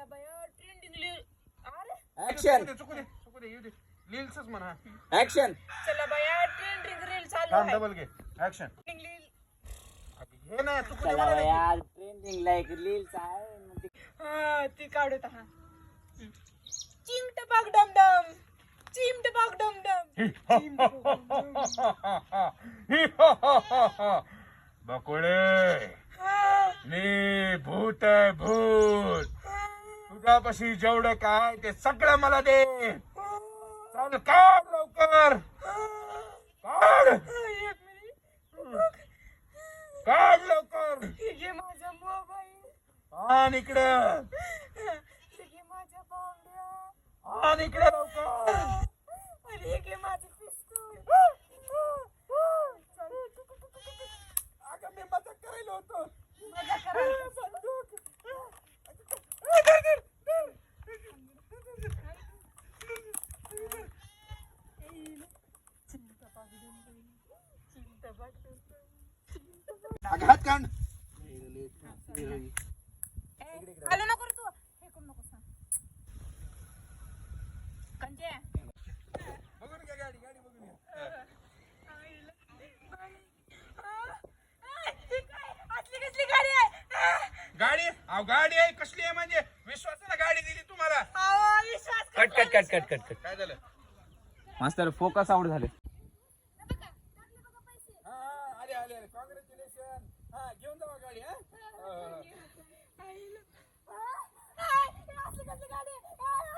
चला बाया ट्रेंडिंग अरे? ऍक्शन चुकू दे चुकू दे येऊ दे. लील्सच म्हणा. ऍक्शन चला बाया ट्रेंडिंग रील चालू थांब आहे. डबल घे. Action Trending reel. हे नाही चुकू दे चला मला नाही. यार ट्रेंडिंग लाईक रील्स आहे. मग ते- हा ती काढत हा चिमट पाक डम डम चिमट पाक डम डम बकुळे हा, मी भूत आहे भूत तुझ्यापाशी जेवढं काय ते सगळं मला दे. चल काढ लवकर. काढ. काढ लवकर. हे घे माझा मोबाईल आण इकडं. हे घे आण इकडं लवकर. आणि हे घे माझं पिस्तूल अगं मी मजाक करायला होतो. मजा करायला? हात काढ. आलो नको रे तू. हे करू नको सांग. कंचे बघून घ्या गाडी गाडी बघून घ्या. असली कसली गाडी आहे गाडी अहो गाडी आहे कसली आहे म्हणजे? विश्वासाला गाडी दिली तुम्हाला. Cut cut cut cut cut cut. काय झालं? मास्तर फोकस आउट झाले हा हा आले आले आले कॉंग्रॅच्युलेशन हा घेऊन जावा गाडी हा? असली कसली गाडी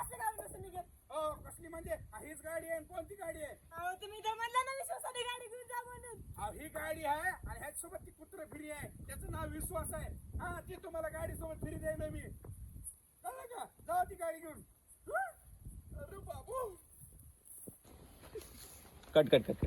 असली गाडी हो कसली म्हणजे हीच गाडी आहे कोणती गाडी आहे? अहो तुम्ही म्हणला ना विश्वासाने गाडी घेऊन जा म्हणून ही गाडी आहे आणि ह्याच्यासोबत ती कुत्र फिरी आहे. त्याचं नाव विश्वास आहे. हा ती तुम्हाला गाडी सोबत फिरी देईन मी. कळलं का? जाऊ ती गाडी घेऊन. हा? अरे बाबू! Cut cut cut.